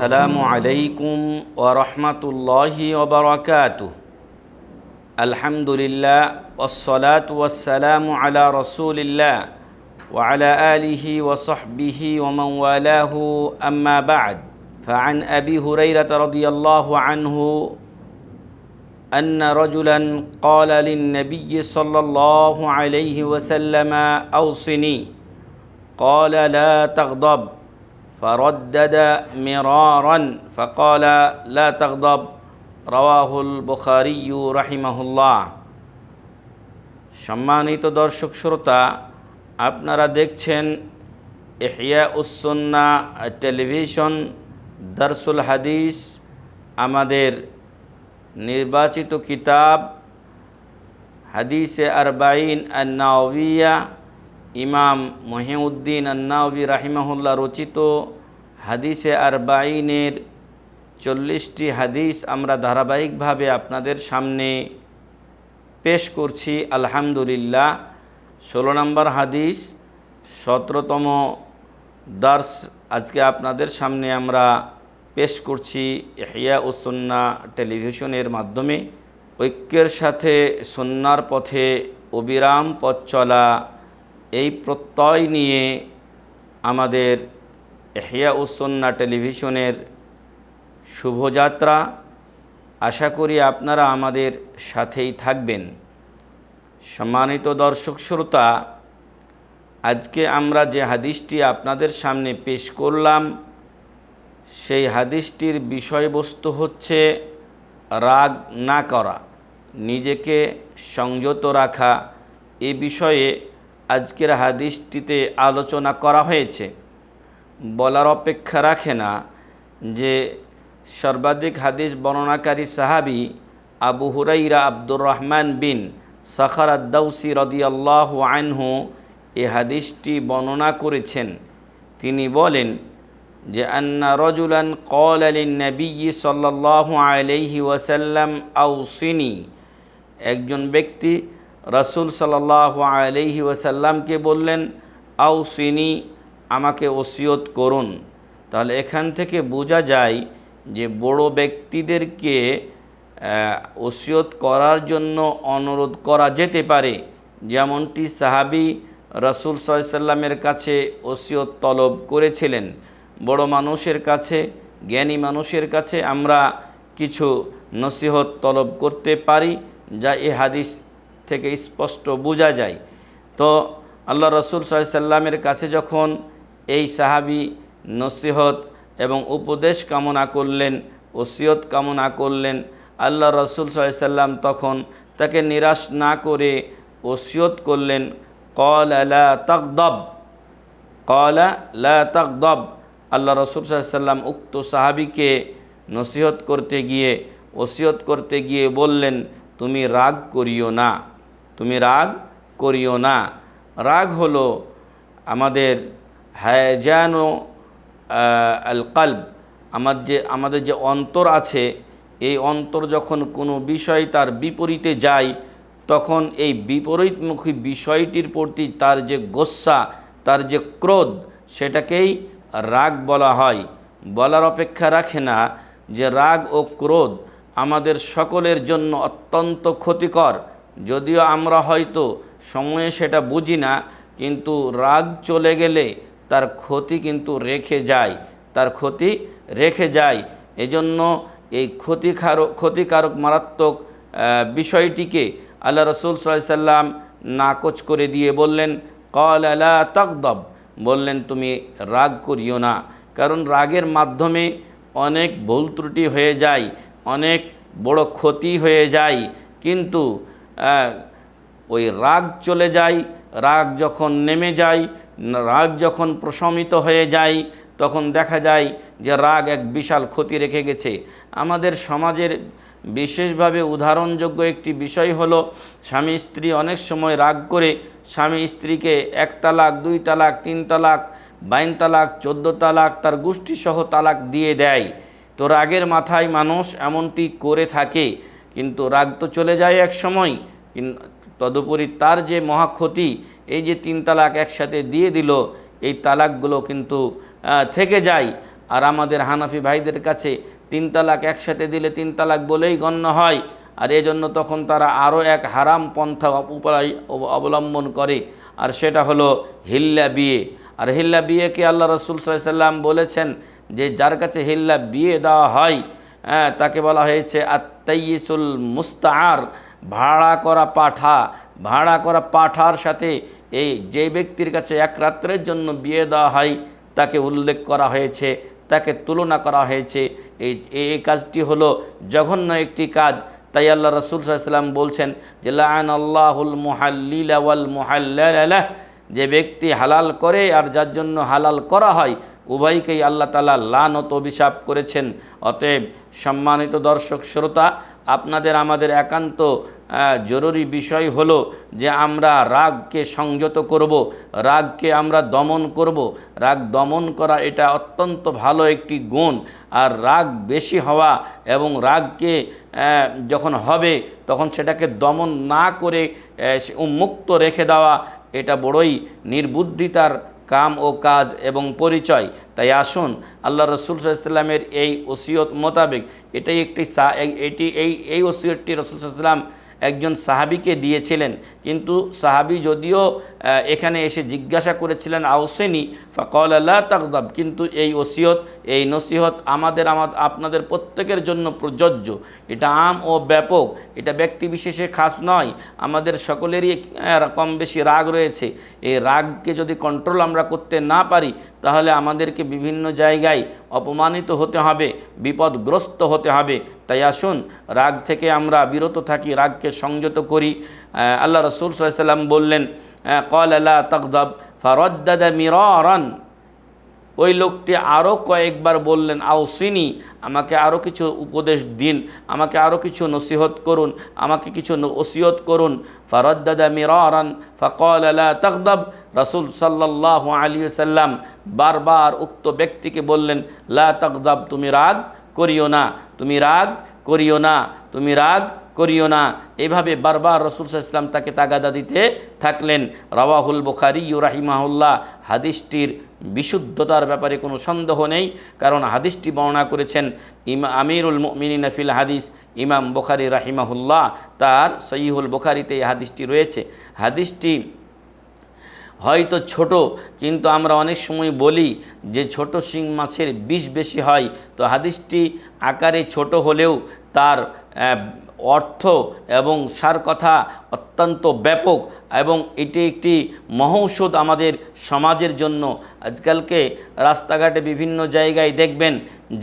আসসালামু আলাইকুম ওরহমতুল্লাহি ওবরাকাতু আলহামদুলিল্লাহ ওসলাত ওয়াসালাম আলা রসুলিল্লাহ وعلى آله وصحبه ومن والاه أما بعد فعن أبي هريرة رضي الله عنه أن رجلا قال للنبي صلى الله عليه وسلم أوصني قال لا تغضب فردد مرارا فقال لا تغضب رواه البخاري رحمه الله সম্মানিত দর্শক শ্রোতা আপনারা দেখছেন এহিয়া উসন্না টেলিভিশন, দারসুল হাদিস, আমাদের নির্বাচিত কিতাব, হাদিসে আরবাইন আন্নাওয়িয়া ইমাম মহিউদ্দিন আন্নাওয়ি রাহিমাহুল্লাহ রচিত হাদিসে আরবাইনের চল্লিশটি হাদিস আমরা ধারাবাহিকভাবে আপনাদের সামনে পেশ করছি, আলহামদুলিল্লাহ। ষোলো নম্বর হাদিস, সতেরোতম দার্স আজকে আপনাদের সামনে আমরা পেশ করছি ইহিয়া উসন্না টেলিভিশনের মাধ্যমে। ঐক্যের সাথে সন্ন্যার পথে অবিরাম পথ চলা, এই প্রত্যয় নিয়ে আমাদের এহিয়া উসন্না টেলিভিশনের শুভযাত্রা। আশা করি আপনারা আমাদের সাথেই থাকবেন। সম্মানিত দর্শক শ্রোতা, আজকে আমরা যে হাদিসটি আপনাদের সামনে পেশ করলাম, সেই হাদিসটির বিষয়বস্তু হচ্ছে রাগ না করা, নিজেকে সংযত রাখা। এ বিষয়ে আজকের হাদিসটিতে আলোচনা করা হয়েছে। বলার অপেক্ষা রাখে না যে সর্বাধিক হাদিস বর্ণনাকারী সাহাবি আবু হুরাইরা আব্দুর রহমান বিন সখার আদাউসি রদিয়াল্লাহ আনহু এ হাদিসটি বর্ণনা করেছেন। তিনি বলেন যে, আন্না রজুলান কল আলী নবী সাল্লাহ আলহি ওয়াসাল্লাম আউসিনী। একজন ব্যক্তি রসুল সাল্লাহ আলহি ওয়াসাল্লামকে বললেন, আউসিনী, আমাকে ওসিয়ত করুন। তাহলে এখান থেকে বোঝা যায় যে, বড় ব্যক্তিদেরকে ওসিয়ত করার জন্য অনুরোধ করা যেতে পারে। যেমনটি সাহাবি রসুল সাল্লামের কাছে ওসিয়ত তলব করেছিলেন। বড় মানুষের কাছে, জ্ঞানী মানুষের কাছে আমরা কিছু নসিহত তলব করতে পারি, যা এ হাদিস থেকে স্পষ্ট বোঝা যায়। তো আল্লাহ রসুল সাল্লামের কাছে যখন এই সাহাবি নসিহত এবং উপদেশ কামনা করলেন, ওসিয়ত কামনা করলেন আল্লাহ রসুল সাল্লাম তখন তাকে নিরাশ না করে ওসিয়ত করলেন কল আলা তকদব কলা লা তকদব আল্লাহ রসুল সাল্লাম উক্ত সাহাবিকে নসিহত করতে গিয়ে, ওসিয়ত করতে গিয়ে বললেন, তুমি রাগ করিও না, তুমি রাগ করিও না। রাগ হলো আমাদের হায়জান আল কলব আমার যে, আমাদের যে অন্তর আছে এই অন্তর যখন কোনো বিষয় তার বিপরীতে যায়, তখন এই বিপরীতমুখী বিষয়টির প্রতি তার যে গোসা তার যে ক্রোধ, সেটাকেই রাগ বলা হয়। বলার অপেক্ষা রাখে না যে রাগ ও ক্রোধ আমাদের সকলের জন্য অত্যন্ত ক্ষতিকর। যদিও আমরা হয়তো সময়ে সেটা বুঝি না, কিন্তু রাগ চলে গেলে তার ক্ষতি কিন্তু রেখে যায়, তার ক্ষতি রেখে যায়। এজন্য এই ক্ষতিকারক ক্ষতিকারক মারাত্মক বিষয়টিকে আল্লাহ রসুল সাল্লাম নাকচ করে দিয়ে বললেন কল আলা তকদব বললেন, তুমি রাগ করিও না, কারণ রাগের মাধ্যমে অনেক ভুল ত্রুটি হয়ে যায়, অনেক বড় ক্ষতি হয়ে যায়, কিন্তু ওই রাগ চলে যায়, রাগ যখন নেমে যায় রাগ যখন প্রশমিত হয়ে যায়, তখন দেখা যায় যে রাগ এক বিশাল ক্ষতি রেখে গেছে। আমাদের সমাজের বিশেষভাবে উদাহরণযোগ্য একটি বিষয় হলো, স্বামী স্ত্রী অনেক সময় রাগ করে স্বামী স্ত্রীকে এক তালাক, দুই তালাক, তিন তালাক, বাইন তালাক, চোদ্দ তালাক তার গোষ্ঠীসহ তালাক দিয়ে দেয়। তো রাগের মাথায় মানুষ এমনটি করে থাকে, কিন্তু রাগ তো চলে যায় এক সময় তদুপরি তার যে মহাক্ষতি এই যে তিন তালাক একসাথে দিয়ে দিল, এই তালাকগুলো কিন্তু থেকে যায়। আর আমাদের হানাফি ভাইদের কাছে তিন তালাক একসাথে দিলে তিন তালাক বলেই গণ্য হয়। আর এজন্য তখন তারা আরও এক হারাম পন্থা উপায় অবলম্বন করে। আর সেটা হলো হিল্লা বিয়ে। আর হিল্লা বিয়েকে আল্লাহ রসুল সাল্লাম বলেছেন যে, যার কাছে হিল্লা বিয়ে দেওয়া হয় তাকে বলা হয়েছে আত্মাইসুল মুস্তার ভাড়া করা পাঠা, ভাড়া করা পাঠার সাথে এই যে ব্যক্তির কাছে এক রাত্রের জন্য বিয়ে দেওয়া হয়, তাকে উল্লেখ করা হয়েছে, তাকে তুলনা করা হয়েছে। এই এই কাজটি হলো জঘন্য একটি কাজ। তাই আল্লাহ রসুল সাল্লাম বলছেন যে লান আল্লাহুল মুহাল্লিলা ওয়াল মুহাল্লালাহ যে ব্যক্তি হালাল করে আর যার জন্য হালাল করা হয়, উভয়কেই আল্লাহ তালা লানত অভিশাপ করেছেন। অতএব সম্মানিত দর্শক, শ্রোতা আপনাদের আমাদের একান্ত জরুরি বিষয় হলো যে আমরা রাগকে সংযত করব, রাগকে আমরা দমন করব। রাগ দমন করা এটা অত্যন্ত ভালো একটি গুণ। আর রাগ বেশি হওয়া এবং রাগকে যখন হবে তখন সেটাকে দমন না করে উন্মুক্ত রেখে দেওয়া, এটা বড়ই নির্বুদ্ধিতার কাম ও কাজ এবং পরিচয়। তাই আসুন, আল্লাহ রসুল সাল্লামের এই ওসিয়ত মোতাবেক, এটাই একটি সা এটি এই এই ওসিয়তটি রসুল সাল্লাম একজন সাহাবিকে দিয়েছিলেন। কিন্তু সাহাবি যদিও এখানে এসে জিজ্ঞাসা করেছিলেন, আউসেনি? ফকল আল্লাহ তাকদাব কিন্তু এই ওসিয়ত, এই নসিহত আমাদের আমার আপনাদের প্রত্যেকের জন্য প্রযোজ্য। এটা আম ও ব্যাপক। এটা ব্যক্তি বিশেষে খাস নয়। আমাদের সকলেরই কম বেশি রাগ রয়েছে। এই রাগকে যদি কন্ট্রোল আমরা করতে না পারি তাহলে আমাদেরকে বিভিন্ন জায়গায় অপমানিত হতে হবে, বিপদগ্রস্ত হতে হবে। তাই আসুন, রাগ থেকে আমরা বিরত থাকি, রাগকে সংযত করি। আল্লাহ রসুল সাল্লাম বললেন কল আল্লাহ তকদব ফরদ্দাদা মিরন ওই লোকটি আরও কয়েকবার বললেন আউসিনি আমাকে আরও কিছু উপদেশ দিন, আমাকে আরও কিছু নসিহত করুন, আমাকে কিছু ওসিয়ত করুন। ফরদ্দাদা মিরান ফকল আলা তকদব রসুল সাল্লাহ আলী সাল্লাম বারবার উক্ত ব্যক্তিকে বললেন, লা তকদব তুমি রাগ করিও না, তুমি রাগ করিও না, তুমি রাগ করিও না। এভাবে বারবার রসুল ইসলাম তাকে তাগাদা দিতে থাকলেন। রাওয়াহুল বুখারি রাহিমাহুল্লাহ। হাদিসটির বিশুদ্ধতার ব্যাপারে কোনো সন্দেহ নেই, কারণ হাদিসটি বর্ণনা করেছেন ইমা আমিরুল মিনিন ফিল হাদিস, ইমাম বুখারি রাহিমাহুল্লাহ। তার সহিহুল বুখারিতে এই হাদিসটি রয়েছে। হাদিসটি হয়তো ছোট, কিন্তু আমরা অনেক সময় বলি যে ছোট শিং মাছের বিষ বেশি হয়। তো হাদিসটি আকারে ছোট হলেও তার অর্থ এবং সার কথা অত্যন্ত ব্যাপক এবং এটি একটি মহৌষধ আমাদের সমাজের জন্য। আজকালকে রাস্তাঘাটে বিভিন্ন জায়গায় দেখবেন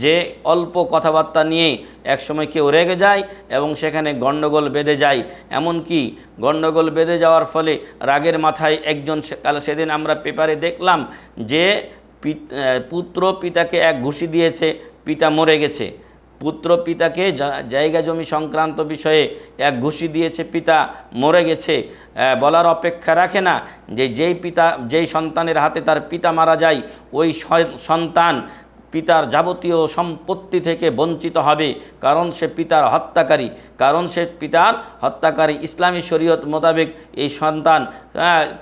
যে অল্প কথাবার্তা নিয়ে একসময় কেউ রেগে যায় এবং সেখানে গণ্ডগোল বেঁধে যায়। এমনকি গণ্ডগোল বেঁধে যাওয়ার ফলে রাগের মাথায় একজন কাল সেদিন আমরা পেপারে দেখলাম যে পুত্র পিতাকে এক ঘুষি দিয়েছে, পিতা মরে গেছে। পুত্র পিতাকে জায়গা জমি সংক্রান্ত বিষয়ে এক ঘুষি দিয়েছে পিতা, মরে গেছে। বলার অপেক্ষা রাখে না যে যেই পিতা, যেই সন্তানের হাতে তার পিতা মারা যায়, ওই সন্তান পিতার যাবতীয় সম্পত্তি থেকে বঞ্চিত হবে। কারণ সে পিতার হত্যাকারী। কারণ সে পিতার হত্যাকারী ইসলামী শরীয়ত মোতাবেক এই সন্তান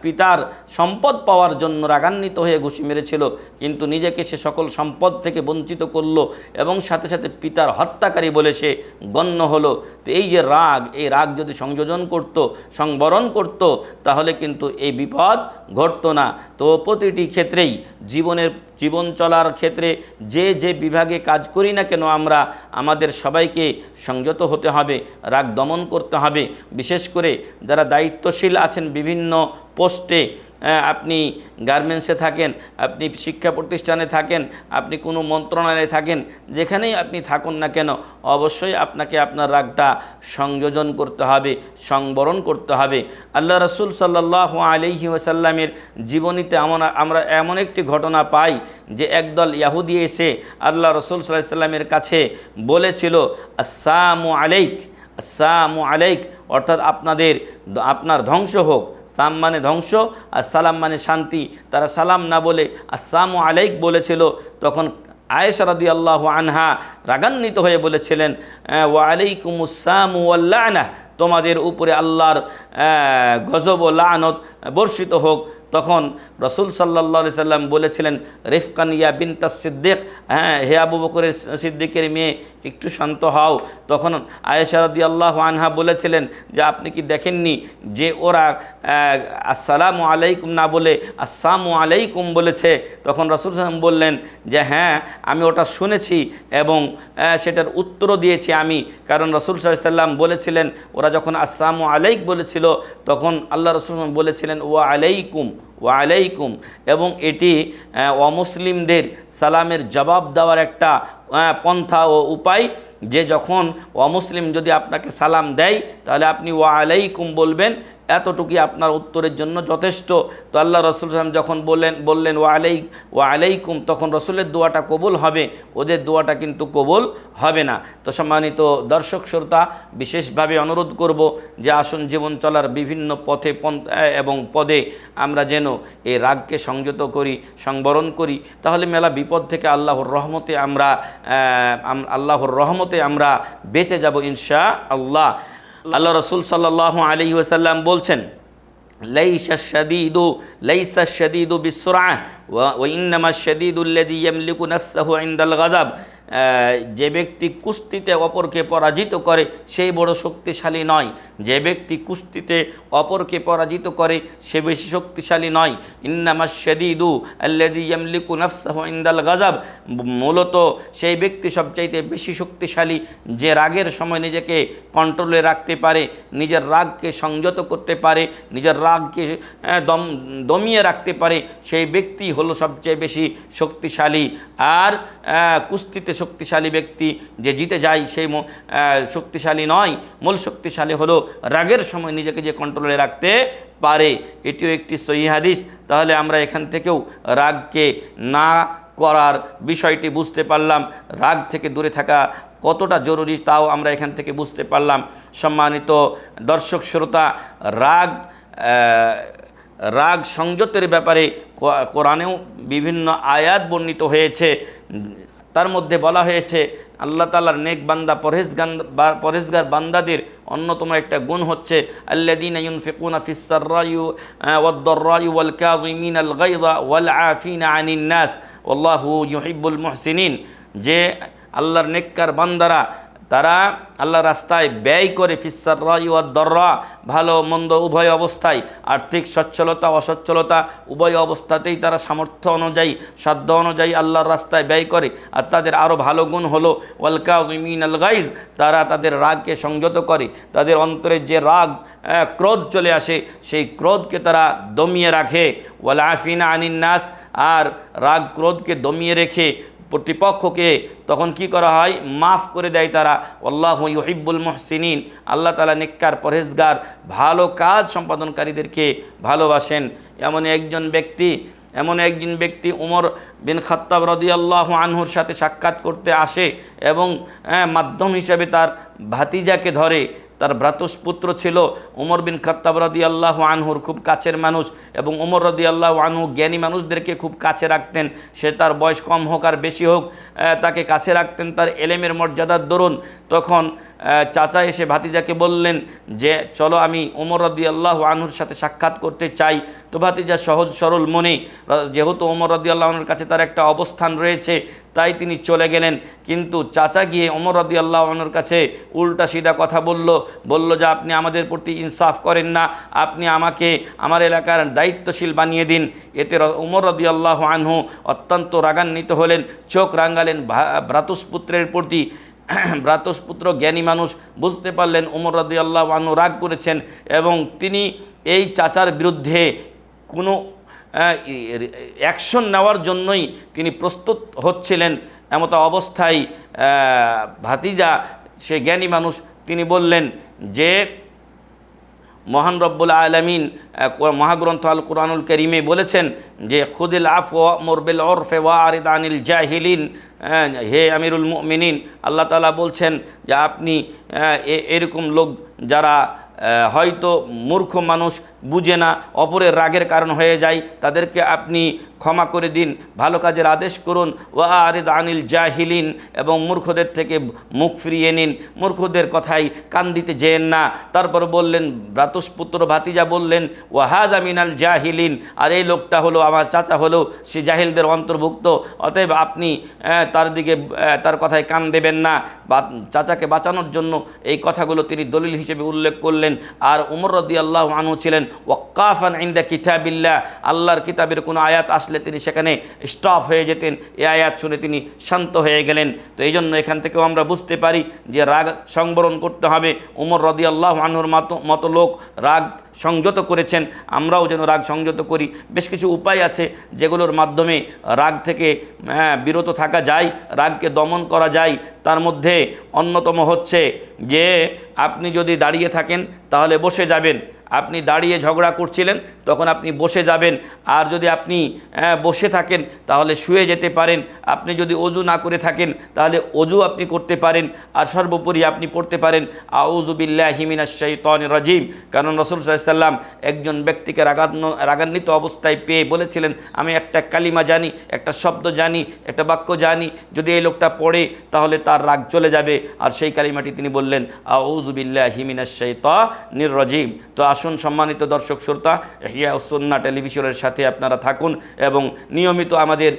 পিতার সম্পদ পাওয়ার জন্য রাগান্বিত হয়ে ঘুষি মেরেছিল। কিন্তু নিজেকে সে সকল সম্পদ থেকে বঞ্চিত করল এবং সাথে সাথে পিতার হত্যাকারী বলে সে গণ্য হলো। তো এই যে রাগ, এই রাগ যদি সংযোজন করত, সংবরণ করত, তাহলে কিন্তু এই বিপদ ঘটতো না। তো প্রতিটি ক্ষেত্রেই জীবনের জীবন চলার ক্ষেত্রে যে যে বিভাগে কাজ করি না কেন আমরা, আমাদের সবাইকে সংযত হতে হবে, রাগ দমন করতে হবে। বিশেষ করে যারা দায়িত্বশীল আছেন বিভিন্ন পোস্টে আপনি গার্মেন্টসে থাকেন, আপনি শিক্ষা প্রতিষ্ঠানে থাকেন, আপনি কোনো মন্ত্রণালয়ে থাকেন, যেখানেই আপনি থাকুন না কেন, অবশ্যই আপনাকে আপনার রাগটা সংযোজন করতে হবে, সংবরণ করতে হবে। আল্লাহ রসুল সাল্লাহ আলহি ওসাল্লামের জীবনীতে আমরা আমরা এমন একটি ঘটনা পাই যে একদল ইয়াহুদি এসে আল্লাহ রসুল সাল্লাহ সাল্লামের কাছে বলেছিল, আসসালামু আলাইক আসসালামু আলাইক, অর্থাৎ আপনাদের, আপনার ধ্বংস হোক সাম মানে ধ্বংস আর সালাম মানে শান্তি। তারা সালাম না বলে আসসাম আলাইক বলেছিল। তখন আয়েশা রাদি আল্লাহ আনহা রাগান্বিত হয়ে বলেছিলেন ওয়া আলাইকুম আসসাম ওয়াল্লানা তোমাদের উপরে আল্লাহর গজব ও লানত বর্ষিত হোক। তখন রসুল সাল্লা সাল্লাম বলেছিলেন, রেফকান ইয়া বিনতা সিদ্দিক। হ্যাঁ হে আবু বকরের সিদ্দিকের মেয়ে, একটু শান্ত হও। তখন আয়েশা রাদি আল্লাহ আনহা বলেছিলেন যে, আপনি কি দেখেননি যে ওরা আসসালামু আলাইকুম না বলে আসসামু আলাইকুম বলেছে? তখন রসুল সাল্লাম বললেন যে হ্যাঁ আমি ওটা শুনেছি এবং সেটার উত্তরও দিয়েছি আমি। কারণ রসুল সাল্লাম বলেছিলেন, ওরা যখন আসসামু আলাইক বলেছিল, তখন আল্লাহ রসুল বলেছিলেন, ওয়া আলাইকুম ওয়া আলাইকুম এবং এটি অমুসলিমদের সালামের জবাব দেওয়ার একটা পন্থা ও উপায় যে যখন অমুসলিম যদি আপনাকে সালাম দেয়, তাহলে আপনি ওয়ালাইকুম বলবেন এতটুকুই আপনার উত্তরের জন্য যথেষ্ট। তো আল্লাহ রসুল সালাম যখন বললেন বললেন, ওয়া আলাই ওয়া আলাইকুম, তখন রসুলের দোয়াটা কবুল হবে। ওদের দোয়াটা কিন্তু কবুল হবে না। তো সম্মানিত দর্শক, শ্রোতা, বিশেষভাবে অনুরোধ করব যে আসুন জীবন চলার বিভিন্ন পথে এবং পদে আমরা যেন এই রাগকে সংযত করি, সংবরণ করি। তাহলে মেলা বিপদ থেকে আল্লাহর রহমতে আমরা আল্লাহর রহমতে আমরা বেঁচে যাব ইনশা আল্লাহ আল্লাহ রসুল সাল্লাহ আলী ওসাল্লাম বলছেন ليس الشديد ليس الشديد بالسرعة و- وإنما الشديد الذي يملك نفسه عند الغضب আহ, যে ব্যক্তি কুস্তিতে অপরকে পরাজিত করে সেই বড় শক্তিশালী নয়। যে ব্যক্তি কুস্তিতে অপরকে পরাজিত করে, সে বেশি শক্তিশালী নয়। ইন্নামা শদীদু আল্লাদি ইয়ামলিকু নাফসাহু ইন্দাল গাজাব মূলত সেই ব্যক্তি সবচাইতে বেশি শক্তিশালী, যে রাগের সময় নিজেকে কন্ট্রোলে রাখতে পারে, নিজের রাগকে সংযত করতে পারে, নিজের রাগকে দম, দমিয়ে রাখতে পারে, সেই ব্যক্তি হলো সবচেয়ে বেশি শক্তিশালী। আর কুস্তিতে শক্তিশালী ব্যক্তি যে জিতে যায় সেই শক্তিশালী নয়। মূল শক্তিশালী হলো রাগের সময় নিজেকে যে কন্ট্রোলে রাখতে পারে। এটিও একটি সহি হাদিস। তাহলে আমরা এখান থেকেও রাগকে না করার বিষয়টি বুঝতে পারলাম। রাগ থেকে দূরে থাকা কতটা জরুরি তাও আমরা এখান থেকে বুঝতে পারলাম। সম্মানিত দর্শক, শ্রোতা, রাগ রাগ সংযতের ব্যাপারে কোরআনেও বিভিন্ন আয়াত বর্ণিত হয়েছে। তার মধ্যে বলা হয়েছে, আল্লাহ তালার নেক বান্দা, পরহেজগান, বা পরহেজগার বান্দাদের অন্যতম একটা গুণ হচ্ছে আল্লাদিন ইউনফিকুনা মহসিন ওয়াল ওয়াল নাস। মুহসিনিন। যে আল্লাহর নেককার বান্দারা তারা আল্লাহ রাস্তায় ব্যয় করে ফিসার দর্রা ভালো মন্দ উভয় অবস্থায়, আর্থিক সচ্ছলতা, অসচ্ছলতা, উভয় অবস্থাতেই তারা সামর্থ্য অনুযায়ী, সাধ্য অনুযায়ী আল্লাহর রাস্তায় ব্যয় করে। আর তাদের আরও ভালো গুণ হলো ওয়ালকা উমিন আল গাইজ তারা তাদের রাগকে সংযত করে। তাদের অন্তরে যে রাগ ক্রোধ চলে আসে, সেই ক্রোধকে তারা দমিয়ে রাখে। ওয়াল আফিনা আনিন নাস, আর রাগ ক্রোধকে দমিয়ে রেখে প্রতিপক্ষকে তখন কি করা হয়? মাফ করে দেয় তারা। আল্লাহ ইহিব্বুল মুহসিনিন। আল্লাহ তালা নিক্কার পরহেজগার ভালো কাজ সম্পাদনকারীদেরকে ভালোবাসেন। এমন একজন ব্যক্তি এমন একজন ব্যক্তি উমর বিন খাত্তাব রদিয়াল্লাহ আনহুর সাথে সাক্ষাৎ করতে আসে এবং আহ, মাধ্যম হিসেবে তার ভাতিজাকে ধরে। তার ভ্রাতুষ্পুত্র ছিল উমর বিন খত্তাব রদি আল্লাহ আনহুর খুব কাছের মানুষ এবং উমর রদি আল্লাহ আনহু জ্ঞানী মানুষদেরকে খুব কাছে রাখতেন। সে তার বয়স কম হোক আর বেশি হোক তাকে কাছে রাখতেন। তার এলেমের মর্যাদার দরুন তখন চাচা এসে ভাতিজাকে বললেন যে, চলো আমি উমর রদি আল্লাহ আনহুর সাথে সাক্ষাৎ করতে চাই। তো ভাতিজা সহজ সরল মনে যেহেতু ওমর রদি আল্লাহর কাছে তার একটা অবস্থান রয়েছে তাই তিনি চলে গেলেন। কিন্তু চাচা গিয়ে ওমর রদি আল্লাহর কাছে উল্টা সিধা কথা বলল বলল যে, আপনি আমাদের প্রতি ইনসাফ করেন না। আপনি আমাকে, আমার এলাকার দায়িত্বশীল বানিয়ে দিন। এতে উমর রদি আল্লাহ আনহু অত্যন্ত রাগান্বিত হলেন, চোখ রাঙ্গালেন ভ্রাতুষ্পুত্রের প্রতি। ভ্রাতুষ্পুত্র জ্ঞানী মানুষ বুঝতে পারলেন উমর রদি আল্লাহ আনহু রাগ করেছেন এবং তিনি এই চাচার বিরুদ্ধে কোনো অ্যাকশন নেওয়ার জন্যই তিনি প্রস্তুত হচ্ছিলেন এমত অবস্থায় ভাতিজা সে জ্ঞানী মানুষ তিনি বললেন যে মহান রব্বুল আলমিন মহাগ্রন্থ আল কোরআনুল করিমে বলেছেন যে খুদিল আফ মোরবেল ওরফে ওয়া আরিদ আনিল জাহিলিন। আহ, হে আমিরুল মিনিন আল্লাহ তালা বলছেন যে আপনি এরকম লোক যারা হয়তো মূর্খ মানুষ বুঝে না, অপরের রাগের কারণ হয়ে যায়, তাদেরকে আপনি ক্ষমা করে দিন, ভালো কাজের আদেশ করুন ওয়া আরিদ আনিল জাহিলিন, এবং মূর্খদের থেকে মুখ ফিরিয়ে নিন। মূর্খদের কথাই কান দিতে যেয়েন না। তারপর বললেন, ভ্রাতুষ্পুত্র ভাতিজা বললেন, ওয়াহাদ আমিনাল জাহিলিন, আর এই লোকটা হলো আমার চাচা হলো, সে জাহিলদের অন্তর্ভুক্ত। অতএব আপনি তার দিকে তার কথায় কান দেবেন না। বা, চাচাকে বাঁচানোর জন্য এই কথাগুলো তিনি দলিল হিসেবে উল্লেখ করলেন। আর উমর রদি আল্লাহ আনু ছিলেন ওয়াক্কাফান ইন্দা কিতাবিল্লাহ। আল্লাহর কিতাবের কোনো আয়াত আসলে তিনি সেখানে স্টপ হয়ে যেতেন। এ আয়াত শুনে তিনি শান্ত হয়ে গেলেন। তো এই জন্য এখান থেকেও আমরা বুঝতে পারি যে রাগ সংবরণ করতে হবে। উমর রদি আল্লাহ আনুর মতো মতো লোক রাগ সংযত করেছেন। আমরাও যেন রাগ সংযত করি। বেশ কিছু উপায় আছে যেগুলোর মাধ্যমে রাগ থেকে হ্যাঁ, বিরত থাকা যায় রাগকে দমন করা যায়। তার মধ্যে অন্যতম হচ্ছে যে আপনি যদি দাঁড়িয়ে থাকেন তাহলে বসে যাবেন। আপনি দাঁড়িয়ে ঝগড়া করছিলেন, তখন আপনি বসে যাবেন। আর যদি আপনি বসে থাকেন, তাহলে শুয়ে যেতে পারেন। আপনি যদি অজু না করে থাকেন, তাহলে অজু আপনি করতে পারেন। আর সর্বোপরি আপনি পড়তে পারেন। আউজুবিল্লাহ হিমিনা শৈতন রাজিম। কারণ রসুল সাল্লাম একজন ব্যক্তিকে রাগান্বিত অবস্থায় পেয়ে বলেছিলেন, আমি একটা কালিমা জানি, একটা শব্দ জানি, একটা বাক্য জানি। যদি এই লোকটা পড়ে, তাহলে তার রাগ চলে যাবে। আর সেই কালিমাটি তিনি বললেন আউজুবিল্লাহ হিমিনা শৈতনির রাজিম। তো আসুন সম্মানিত দর্শক শ্রোতা হিয়া উসন্না টেলিভিশনের সাথে আপনারা থাকুন এবং নিয়মিত আমাদের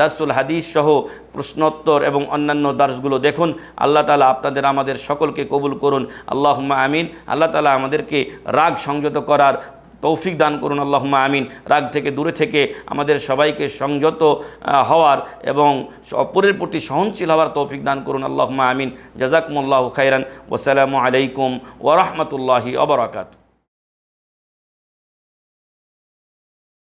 দাসুল হাদিস সহ প্রশ্নোত্তর এবং অন্যান্য দাসগুলো দেখুন। আল্লাহ তালা আপনাদের, আমাদের সকলকে কবুল করুন। আল্লাহ আমিন। আল্লাহ তালা আমাদেরকে রাগ সংযত করার তৌফিক দান করুন। আল্লাহুম্মা আমিন। রাগ থেকে দূরে থেকে আমাদের সবাইকে সংযত হওয়ার এবং অপরের প্রতি সহনশীল হওয়ার তৌফিক দান করুন। আল্লাহুম্মা আমিন। জাজাকুমুল্লাহ খাইরান ওসালামু আলাইকুম ওরহমতুল্লাহি অবরাকাত